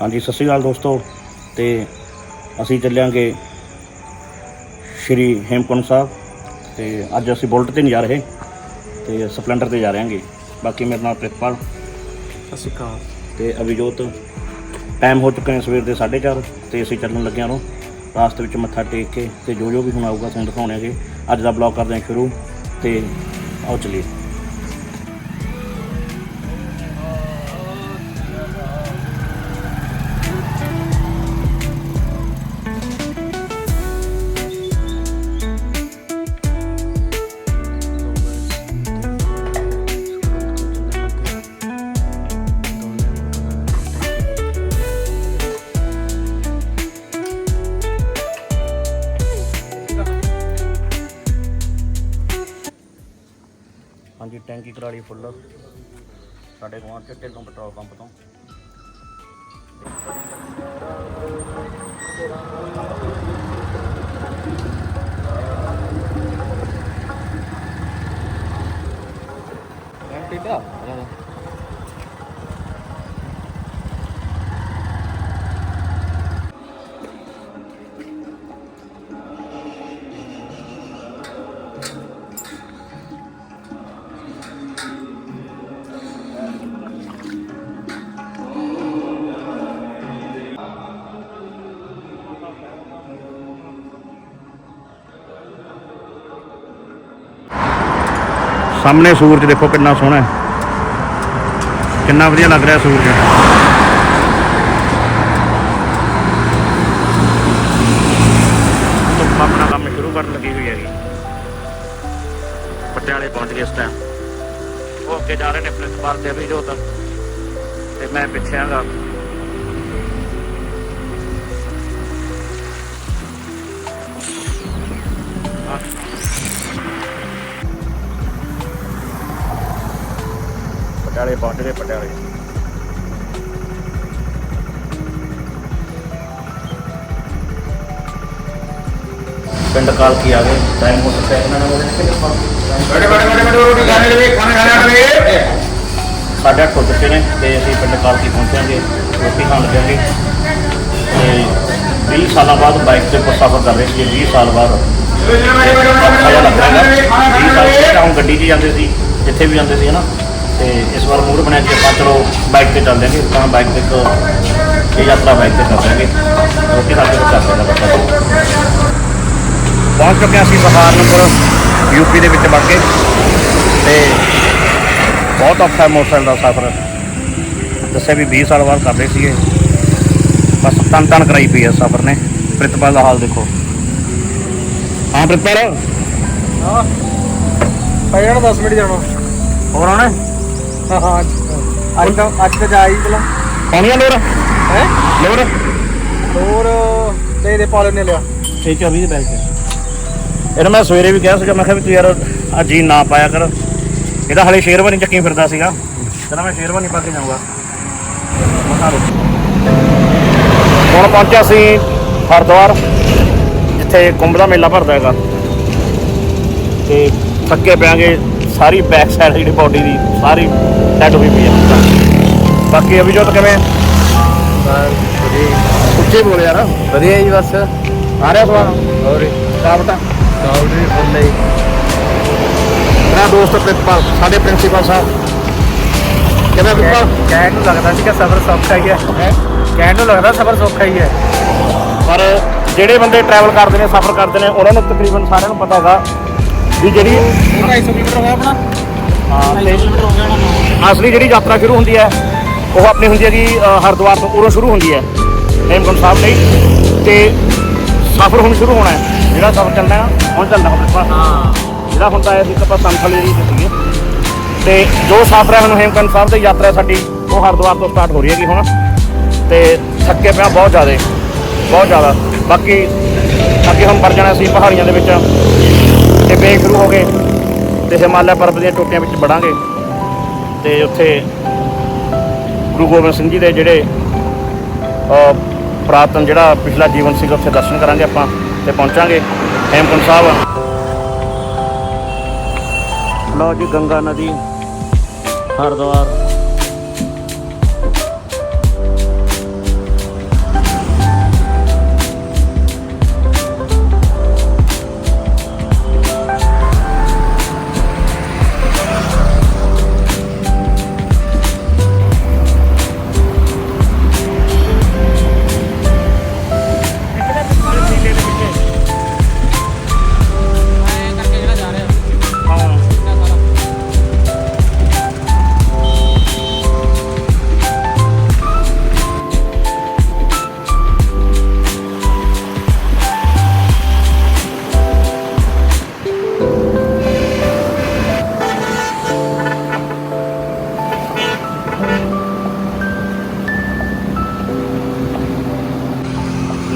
ਹਾਂਜੀ ਸਤਿ ਸ਼੍ਰੀ ਅਕਾਲ ਦੋਸਤੋ। ਤੇ ਅਸੀਂ ਚੱਲਾਂਗੇ ਸ਼੍ਰੀ ਹੇਮਕੁੰਟ ਸਾਹਿਬ। ਤੇ ਅੱਜ ਅਸੀਂ ਬੁਲਟ ਤੇ ਨਹੀਂ ਜਾ ਰਹੇ ਤੇ ਸਪਲੈਂਡਰ ਤੇ ਜਾ ਰਹੇ ਹਾਂਗੇ ਬਾਕੀ ਮੇਰੇ ਨਾਲ ਪ੍ਰਿਤਪਾਲ। ਸਤਿ ਸ਼੍ਰੀ ਅਕਾਲ। ਤੇ ਅਭਿਜੋਤ। ਟਾਈਮ ਹੋ ਚੁੱਕੇ ਨੇ ਸਵੇਰ ਦੇ 4:30 ਤੇ ਅਸੀਂ ਚੱਲਣ ਲੱਗਿਆਂ ਨੂੰ। ਰਾਸਤੇ ਵਿੱਚ ਮੱਥਾ ਟੇਕ ਕੇ ਤੇ ਜੋ ਜੋ ਵੀ ਹੁਣ ਆਊਗਾ ਤੁਹਾਨੂੰ ਦਿਖਾਉਣਾਂਗੇ ਅੱਜ ਦਾ ਬਲੌਗ ਕਰਦੇ ਹਾਂ ਸ਼ੁਰੂ ਤੇ ਆਓ ਚਲੀਏ। ਹਾਂਜੀ ਟੈਂਕੀ ਕਰਾਲੀ ਫੁੱਲ ਸਾਡੇ ਕੋਲ ਚਿੱਟੇ ਤੋਂ ਪੈਟਰੋਲ ਪੰਪ ਤੋਂ? ਮੈਂ ਪੀਤਾ ਸਾਹਮਣੇ ਸੂਰਜ ਦੇਖੋ ਕਿੰਨਾ ਸੋਹਣਾ ਹੈ। ਕਿੰਨਾ ਵਧੀਆ ਲੱਗ ਰਿਹਾ ਸੂਰਜ। ਧੁੱਪ ਆਪਣਾ ਕੰਮ ਸ਼ੁਰੂ ਕਰਨ ਲੱਗੀ ਹੋਈ ਹੈਗੀ ਪਟਿਆਲੇ ਪਹੁੰਚ ਗਏ ਇਸ ਟਾਈਮ ਉਹ ਅੱਗੇ ਜਾ ਰਹੇ ਨੇ ਪ੍ਰਿੰਸੀਪਲ ਤੇ ਵੀ ਜੋਤ ਤੇ। ਮੈਂ ਪਿੱਛੇ ਆਂਗਾ। ਪਟਿਆਲੇ ਪਹੁੰਚ ਗਏ ਪਟਿਆਲੇ ਪਿੰਡ ਕਾਲ ਕੀ ਆ ਗਏ ਟਾਈਮ ਹੋ ਹੈ ਇਹਨਾਂ ਨੇ ਕਿੰਨੇ ਬੜੇ ਬੜੇ ਬੜੇ ਬੜੇ ਰੋਟੀ ਖਾਣੇ ਲਵੇ ਖਾਣਾ ਖਾਣੇ ਸਾਢੇ ਅੱਠ ਹੋ ਚੁੱਕੇ ਨੇ ਤੇ ਅਸੀਂ ਪਿੰਡ ਕਾਲ ਕੀ ਪਹੁੰਚਾਂਗੇ ਰੋਟੀ ਖਾਣ ਲੱਗਾਂਗੇ ਤੇ 20 ਸਾਲਾਂ ਬਾਅਦ ਬਾਈਕ ਤੇ ਸਫ਼ਰ ਕਰ ਰਹੇ ਸੀ 20 ਸਾਲ ਬਾਅਦ ਸਾਡਾ ਲੱਗ ਰਿਹਾ ਹੈ 20 ਸਾਲ ਪਹਿਲਾਂ ਗੱਡੀ 'ਚ ਜਾਂਦੇ ਸੀ ਜਿੱਥੇ ਵੀ ਜਾਂਦੇ ਸੀ ਹਨਾ ਤੇ ਇਸ ਵਾਰ ਮੂਡ ਬਣਿਆ ਕਿ ਆਪਾਂ ਚਲੋ ਬਾਈਕ ਤੇ ਚੱਲ ਜਾਂਗੇ ਤਾਂ ਬਾਈਕ ਤੇ ਇੱਕ ਇਹ ਯਾਤਰਾ ਬਾਈਕ ਤੇ ਕਰ ਲਾਂਗੇ ਰੋਟੀ ਖਾ ਕੇ ਫਿਰ ਕਰ ਲੈਣਾ ਬੱਚਾ ਪਹੁੰਚ ਚੁੱਕੇ ਹਾਂ ਅਸੀਂ ਸਹਾਰਨਪੁਰ ਯੂਪੀ ਦੇ ਵਿੱਚ ਵੜ ਕੇ। ਤੇ ਬਹੁਤ ਔਖਾ ਹੈ ਮੋਟਰਸਾਈਕਲ ਦਾ ਸਫ਼ਰ। ਦੱਸਿਆ ਵੀ 20 ਸਾਲ ਬਾਅਦ ਕਰਦੇ ਸੀਗੇ। ਬਸ ਤਨ ਤਨ ਕਰਾਈ ਪਈ ਹੈ ਸਫ਼ਰ ਨੇ। ਪ੍ਰਿਤਪਾਲ ਦਾ ਹਾਲ ਦੇਖੋ। ਹਾਂ ਪ੍ਰਿਤਪਾਲ। ਹਾਂ। ਪੈ ਜਾਣਾ 10 ਮਿੰਟ ਜਾਣਾ। ਹੋਰ ਆਉਣਾ? ਹਾਂ ਹਾਂ ਅੱਜ ਤਾਂ ਅੱਜ ਤਾਂ ਜਾ ਹੀ ਚਲਾ ਪਾਣੀ ਆ ਲੋਰ? ਹੈ? ਲੋਰ? ਹੋਰ ਦੇ ਦੇ ਪਾਲੇ ਨੇ ਲਿਆ। ਇਹ ਚਾਬੀ ਦੇ ਬੈਗ 'ਚ ਇਹਨੂੰ ਮੈਂ ਸਵੇਰੇ ਵੀ ਕਿਹਾ ਸੀਗਾ ਮੈਂ ਕਿਹਾ ਵੀ ਤੂੰ ਯਾਰ ਆ ਜੀ ਨਾ ਪਾਇਆ ਕਰ। ਇਹਦਾ ਹਲੇ ਸ਼ੇਰਵਾਨੀ ਚੱਕੀ ਫਿਰਦਾ ਸੀਗਾ। ਕਹਿੰਦਾ ਮੈਂ ਸ਼ੇਰਵਾਨੀ ਪਾ ਕੇ ਜਾਊਂਗਾ। ਹੁਣ ਪਹੁੰਚਿਆ ਸੀ ਹਰਿਦੁਆਰ ਜਿੱਥੇ ਕੁੰਭ ਦਾ ਮੇਲਾ ਭਰਦਾ ਹੈਗਾ। ਤੇ ਥੱਕੇ ਪਿਆਂਗੇ ਸਾਰੀ ਬੈਕ ਸਾਈਡ ਜਿਹੜੀ ਬਾਡੀ ਦੀ ਸਾਰੀ ਡੈਡ ਹੋਈ ਪਈ ਹੈ। ਬਾਕੀ ਅਭਿਜੋਤ ਕਿਵੇਂ ਉੱਚੇ ਬੋਲ ਯਾਰ ਵਧੀਆ ਜੀ ਬਸ ਆ ਰਿਹਾ ਸਵਾਲ ਹੋਰ ਕਾਬਟਾ ਕਾਉਡੀ ਫੁੱਲੇ ਮੇਰਾ ਦੋਸਤ ਪ੍ਰਿੰਸੀਪਲ ਸਾਡੇ ਪ੍ਰਿੰਸੀਪਲ ਸਾਹਿਬ ਕਿਵੇਂ ਪ੍ਰਿੰਸੀਪਲ ਕਹਿਣ ਨੂੰ ਲੱਗਦਾ ਸੀਗਾ ਸਫ਼ਰ ਸੌਖਾ ਹੀ ਹੈ ਕਹਿਣ ਨੂੰ ਲੱਗਦਾ ਸਫ਼ਰ ਸੌਖਾ ਹੀ ਹੈ ਪਰ ਜਿਹੜੇ ਬੰਦੇ ਟਰੈਵਲ ਕਰਦੇ ਨੇ ਸਫ਼ਰ ਕਰਦੇ ਨੇ ਉਹਨਾਂ ਨੂੰ ਤਕਰੀਬਨ ਸਾਰਿਆਂ ਨੂੰ ਪਤਾ ਹੈਗਾ ਵੀ ਜਿਹੜੀ 250 ਕਿਲੋਮੀਟਰ ਹੋ ਗਿਆ ਆਪਣਾ ਹਾਂ, ਤੇ ਕਿਲੋਮੀਟਰ ਹੋ ਗਿਆ ਨਾ ਅਸਲੀ ਜਿਹੜੀ ਯਾਤਰਾ ਸ਼ੁਰੂ ਹੁੰਦੀ ਹੈ ਉਹ ਆਪਣੀ ਹੁੰਦੀ ਹੈ ਕਿ ਹਰਿਦੁਆਰ ਤੋਂ ਉਰੋਂ ਸ਼ੁਰੂ ਹੁੰਦੀ ਹੈ। ਹੇਮਕੁੰਟ ਸਾਹਿਬ ਲਈ। ਤੇ ਸਫ਼ਰ ਹੁਣ ਸ਼ੁਰੂ ਹੋਣਾ ਹੈ। ਜਿਹੜਾ ਸਫ਼ਰ ਚੱਲਣਾ ਹੈ ਹੁਣ ਚੱਲਦਾ ਪ੍ਰਿੰਸੀਪਲ ਹਾਂ। ਜਿਹੜਾ ਹੁਣ ਤਾਂ ਆਇਆ ਸੀ ਤਾਂ ਆਪਾਂ ਸੰਥਲ ਏਰੀਏ 'ਚ ਸੀਗੇ। ਤੇ ਜੋ ਸਫ਼ਰ ਹੈ ਹੁਣ ਹੇਮਕੁੰਟ ਸਾਹਿਬ ਦੀ ਯਾਤਰਾ ਸਾਡੀ ਉਹ ਹਰਿਦੁਆਰ ਤੋਂ ਸਟਾਰਟ ਹੋ ਰਹੀ ਹੈਗੀ ਹੁਣ। ਤੇ ਥੱਕੇ ਪਿਆ ਬਹੁਤ ਜ਼ਿਆਦਾ ਬਹੁਤ ਜ਼ਿਆਦਾ। ਬਾਕੀ ਅੱਗੇ ਹੁਣ ਵੜ ਜਾਣਾ ਸੀ ਪਹਾੜੀਆਂ ਦੇ ਵਿੱਚ। ਤੇ ਵੇਖ ਸ਼ੁਰੂ ਹੋ ਗਏ। ਤੇ ਹਿਮਾਲਿਆ ਪਰਬਤ ਦੀਆਂ ਟੋਟੀਆਂ ਵਿੱਚ ਵੜਾਂਗੇ। ਤੇ ਉੱਥੇ ਗੁਰੂ ਗੋਬਿੰਦ ਸਿੰਘ ਜੀ ਦੇ ਜਿਹੜੇ ਅਹ, ਪੁਰਾਤਨ ਜਿਹੜਾ ਪਿਛਲਾ ਜੀਵਨ ਸੀਗਾ ਉੱਥੇ ਦਰਸ਼ਨ ਕਰਾਂਗੇ ਆਪਾਂ ਤੇ ਪਹੁੰਚਾਂਗੇ। ਹੇਮਕੁੰਟ ਸਾਹਿਬ। ਲਓ ਜੀ ਗੰਗਾ ਨਦੀ ਹਰਿਦੁਆਰ।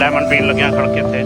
ਲੈਮਨ ਪੀਣ ਲੱਗਿਆ ਖੜ ਕੇ ਇੱਥੇ।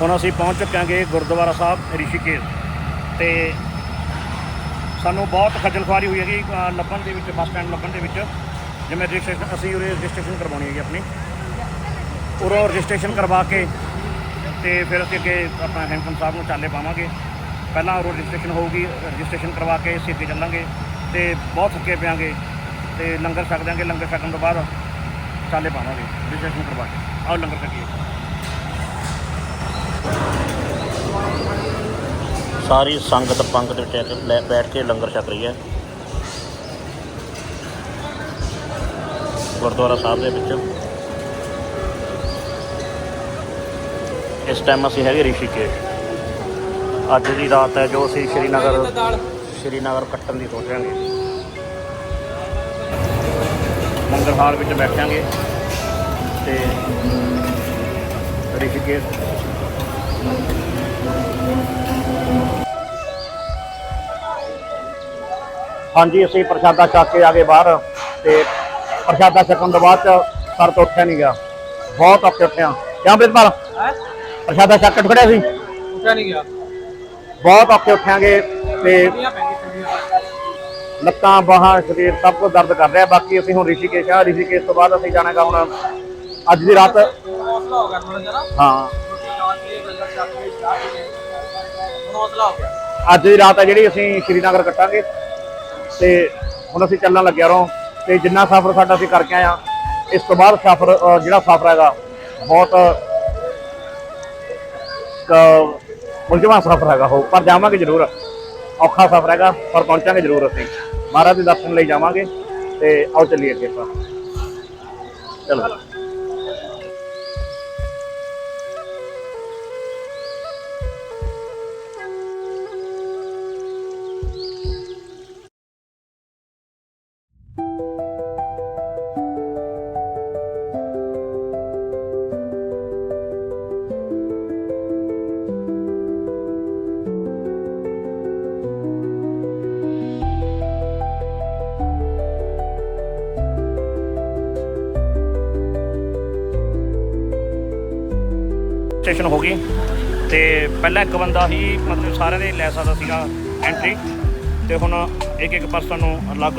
ਹੁਣ ਅਸੀਂ ਪਹੁੰਚ ਚੁੱਕਾਂਗੇ ਗੁਰਦੁਆਰਾ ਸਾਹਿਬ ਰਿਸ਼ੀਕੇਸ਼ ਤੇ ਸਾਨੂੰ ਬਹੁਤ ਖੱਜਲ ਖੁਆਰੀ ਹੋਈ ਹੈਗੀ ਲੱਭਣ ਦੇ ਵਿੱਚ, ਬੱਸ ਸਟੈਂਡ ਲੱਭਣ ਦੇ ਵਿੱਚ। ਜਿਵੇਂ ਰਜਿਸਟ੍ਰੇਸ਼ਨ ਅਸੀਂ ਉਰੇ ਰਜਿਸਟ੍ਰੇਸ਼ਨ ਕਰਵਾਉਣੀ ਹੈਗੀ ਆਪਣੀ। ਉਰੋਂ ਰਜਿਸਟ੍ਰੇਸ਼ਨ ਕਰਵਾ ਕੇ ਤੇ ਫਿਰ ਅਸੀਂ ਅੱਗੇ ਆਪਣਾ ਹੈਮਕੁੰਟ ਸਾਹਿਬ ਨੂੰ ਚਾਲੇ ਪਾਵਾਂਗੇ। ਪਹਿਲਾਂ ਉਰੋਂ ਰਜਿਸਟ੍ਰੇਸ਼ਨ ਹੋਊਗੀ, ਰਜਿਸਟ੍ਰੇਸ਼ਨ ਕਰਵਾ ਕੇ ਅਸੀਂ ਅੱਗੇ ਚੱਲਾਂਗੇ ਤੇ ਬਹੁਤ ਥੱਕੇ ਪਿਆਂਗੇ ਤੇ ਲੰਗਰ ਛਕ ਦਿਆਂਗੇ, ਲੰਗਰ ਛਕਣ ਤੋਂ ਬਾਅਦ ਚਾਲੇ ਪਾਵਾਂਗੇ, ਰਜਿਸਟ੍ਰੇਸ਼ਨ ਕਰਵਾ ਕੇ। ਆਓ ਲੰਗਰ ਛਕੀਏ। ਸਾਰੀ ਸੰਗਤ ਪੰਗਤ ਵਿੱਚ ਲੈ, ਬੈਠ ਕੇ ਲੰਗਰ ਛਕ ਰਹੀ ਹੈ। ਗੁਰਦੁਆਰਾ ਸਾਹਿਬ ਦੇ ਵਿੱਚ। ਇਸ ਟਾਈਮ ਅਸੀਂ ਹੈਗੇ ਰਿਸ਼ੀਕੇਸ਼। ਅੱਜ ਦੀ ਰਾਤ ਹੈ ਜੋ ਅਸੀਂ ਸ਼੍ਰੀਨਗਰ ਸ਼੍ਰੀਨਗਰ ਕੱਟਣ ਦੀ ਸੋਚਾਂਗੇ ਮੰਗਲ ਹਾਂ ਹਾਲ ਵਿੱਚ ਬੈਠਾਂਗੇ ਤੇ ਰਿਸ਼ੀਕੇਸ਼ ਹਾਂਜੀ, ਅਸੀਂ ਪ੍ਰਸ਼ਾਦਾ ਛਕ ਕੇ ਆ ਗਏ ਬਾਹਰ ਤੇ ਪ੍ਰਸ਼ਾਦਾ ਛਕਣ ਤੋਂ ਬਾਅਦ ਚ ਸਰ ਤੋਂ ਉੱਠਿਆ ਨਹੀਂ ਗਿਆ। ਬਹੁਤ ਔਖੇ ਉੱਠਿਆ ਕਿਉਂ ਬਿਰਪਾਲ ਹੈ? ਪ੍ਰਸ਼ਾਦਾ ਛਕ ਕੇ ਖੜਿਆ ਸੀ। ਉੱਠਿਆ ਨਹੀਂ ਗਿਆ। ਬਹੁਤ ਔਖੇ ਉੱਠਿਆਂਗੇ ਤੇ ਪੈ ਲੱਤਾਂ ਬਾਹਾਂ ਸਰੀਰ ਸਭ ਕੁਝ ਦਰਦ ਕਰ ਰਿਹਾ। ਬਾਕੀ ਅਸੀਂ ਹੁਣ ਰਿਸ਼ੀਕੇਸ਼ ਆ ਰਿਸ਼ੀਕੇਸ਼ ਤੋਂ ਬਾਅਦ ਅਸੀਂ ਜਾਣਾਗਾ ਹੁਣ ਅੱਜ ਦੀ ਰਾਤ। ਹੌਸਲਾ ਹੋ ਗਿਆ ਥੋੜਾ ਜਿਹਾ ਨਾ। ਹਾਂ। ਰੋਟੀ ਖਾਣ ਦੀ ਲੰਗਰ ਛਕ ਕੇ ਚਾਹ ਪੀ ਕੇ ਹੁਣ ਹੌਸਲਾ ਹੋ ਗਿਆ। ਅੱਜ ਦੀ ਰਾਤ ਹੈ ਜਿਹੜੀ ਅਸੀਂ ਸ਼੍ਰੀਨਗਰ ਕੱਟਾਂਗੇ। ਤੇ ਹੁਣ ਅਸੀਂ ਚੱਲਣ ਲੱਗਿਆ ਰੋ। ਤੇ ਜਿੰਨਾ ਸਫ਼ਰ ਸਾਡਾ ਅਸੀਂ ਕਰਕੇ ਆਏ ਆ ਇਸ ਤੋਂ ਬਾਅਦ ਸਫ਼ਰ ਅ, ਜਿਹੜਾ ਸਫ਼ਰ ਹੈਗਾ ਬਹੁਤ ਮੁਲਜ਼ਮਾਂ ਸਫ਼ਰ ਹੈਗਾ ਉਹ, ਪਰ ਜਾਵਾਂਗੇ ਜ਼ਰੂਰ। ਔਖਾ ਸਫ਼ਰ ਹੈਗਾ, ਪਰ ਪਹੁੰਚਾਂਗੇ ਜ਼ਰੂਰ ਅਸੀਂ। ਮਹਾਰਾਜ ਦੇ ਦਰਸ਼ਨ ਲਈ ਜਾਵਾਂਗੇ ਤੇ ਆਓ ਚੱਲੀਏ ਅੱਗੇ ਆਪਾਂ। ਚਲੋ। ਸਟੇਸ਼ਨ ਹੋ ਗਈ ਤੇ ਪਹਿਲਾਂ ਇੱਕ ਬੰਦਾ ਹੀ ਮਤਲਬ ਸਾਰਿਆਂ ਦੇ ਲੈ ਸਕਦਾ ਸੀਗਾ ਐਂਟਰੀ ਤੇ ਹੁਣ ਇੱਕ ਇੱਕ ਪਰਸਨ ਨੂੰ ਅਲੱਗ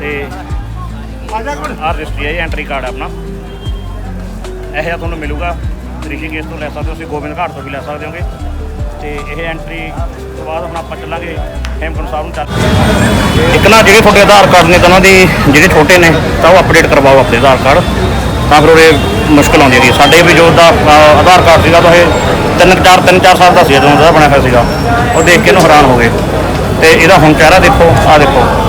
ਤੇ ਆਹ ਰਜਿਸਟਰੀ ਹੈ ਐਂਟਰੀ ਕਾਰਡ ਹੈ ਆਪਣਾ। ਇਹ ਜਿਹਾ ਤੁਹਾਨੂੰ ਮਿਲੂਗਾ। ਰਿਸ਼ੀਕੇਸ਼ ਤੋਂ ਲੈ ਸਕਦੇ ਹੋ, ਤੁਸੀਂ ਗੋਬਿੰਦ ਘਾਟ ਤੋਂ ਵੀ ਲੈ ਸਕਦੇ ਹੋਗੇ। ਤੇ ਇਹ ਐਂਟਰੀ ਤੋਂ ਬਾਅਦ ਹੁਣ ਆਪਾਂ ਚੱਲਾਂਗੇ, ਹੇਮਕੁੰਟ ਸਾਹਿਬ ਨੂੰ ਚੱਲ। ਇੱਕ ਨਾ ਜਿਹੜੇ ਤੁਹਾਡੇ ਆਧਾਰ ਕਾਰਡ ਨੇ ਤਾਂ ਉਹਨਾਂ ਦੀ, ਜਿਹੜੇ ਛੋਟੇ ਨੇ, ਤਾਂ ਉਹ ਅਪਡੇਟ ਕਰਵਾਓ ਆਪਣੇ ਆਧਾਰ ਕਾਰਡ ਤਾਂ ਫਿਰ ਉਹਦੇ ਮੁਸ਼ਕਲ ਆਉਂਦੀ ਹੈਗੀ ਸਾਡੇ ਵੀ ਜੋ ਦਾ ਆਧਾਰ ਕਾਰਡ ਸੀਗਾ ਤਾਂ ਇਹ ਤਿੰਨ ਚਾਰ ਤਿੰਨ ਚਾਰ ਸਾਲ ਦਾ ਸੀ ਜਦੋਂ ਦਾ ਬਣਿਆ ਹੋਇਆ ਸੀਗਾ। ਉਹ ਦੇਖ ਕੇ ਇਹਨੂੰ ਹੈਰਾਨ ਹੋ ਗਏ। ਤੇ ਇਹਦਾ ਹੁਣ ਚਿਹਰਾ ਦੇਖੋ, ਆਹ ਦੇਖੋ।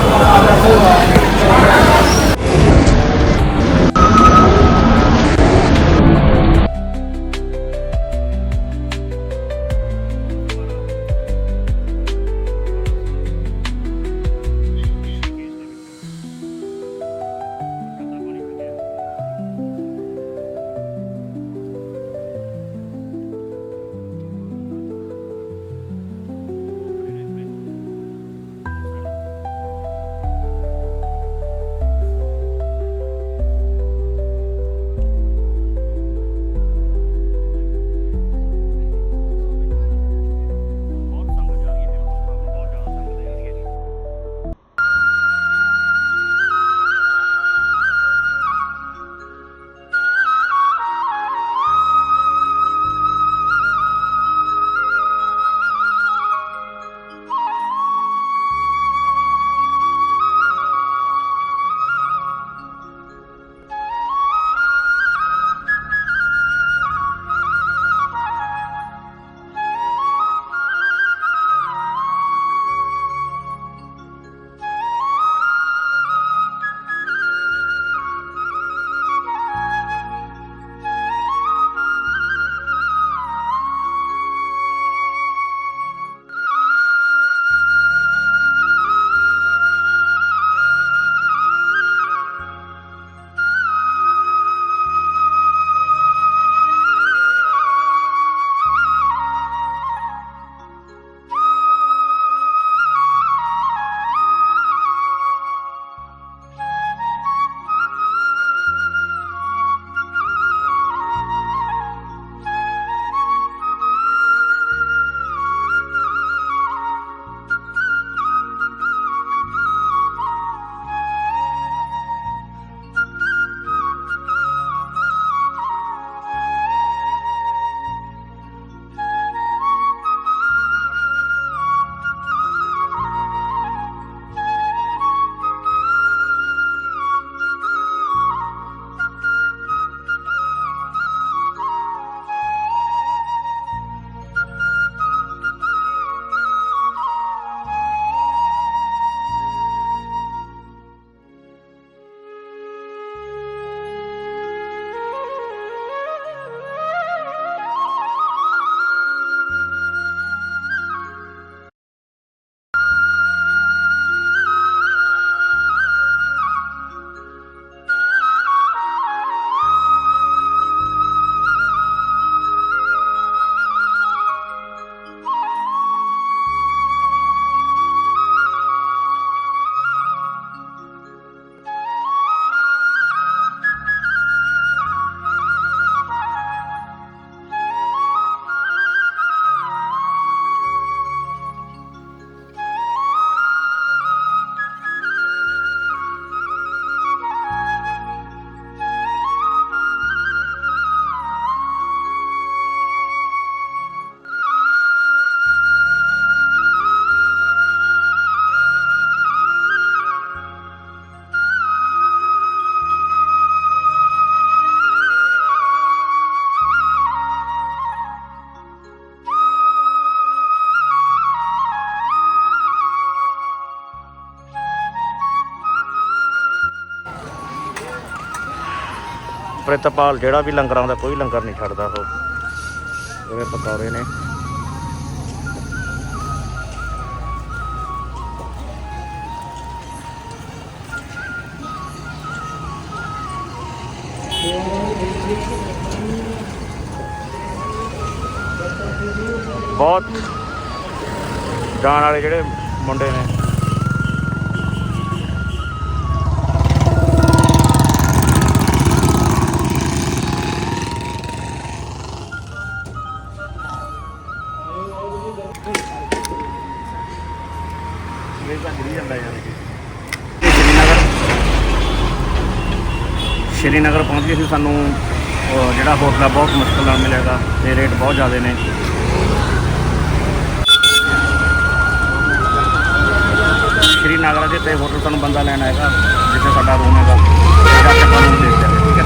ਪ੍ਰਿਤਪਾਲ ਜਿਹੜਾ ਵੀ ਲੰਗਰ ਆਉਂਦਾ, ਕੋਈ ਲੰਗਰ ਨਹੀਂ ਛੱਡਦਾ ਉਹ। ਜਿਵੇਂ ਪਕੌੜੇ ਨੇ। ਬਹੁਤ ਜਾਣ ਵਾਲੇ ਜਿਹੜੇ ਮੁੰਡੇ ਨੇ। ਸ਼੍ਰੀਨਗਰ। ਸ਼੍ਰੀਨਗਰ ਪਹੁੰਚ ਗਏ ਸੀ ਸਾਨੂੰ ਜਿਹੜਾ ਹੋਟਲ ਆ ਬਹੁਤ ਮੁਸ਼ਕਲ ਨਾਲ ਮਿਲੇਗਾ ਤੇ ਰੇਟ ਬਹੁਤ ਜ਼ਿਆਦਾ ਨੇ। ਸ਼੍ਰੀਨਗਰ ਦੇ ਤੇ ਹੋਟਲ ਤੁਹਾਨੂੰ ਬੰਦਾ ਲੈਣਾ ਹੈਗਾ ਜਿੱਥੇ ਸਾਡਾ ਰੂਮ ਹੈਗਾ। ਜਿਹੜਾ ਆਪਾਂ ਨੂੰ ਦੇ ਦਿੱਤਾ ਠੀਕ ਹੈ?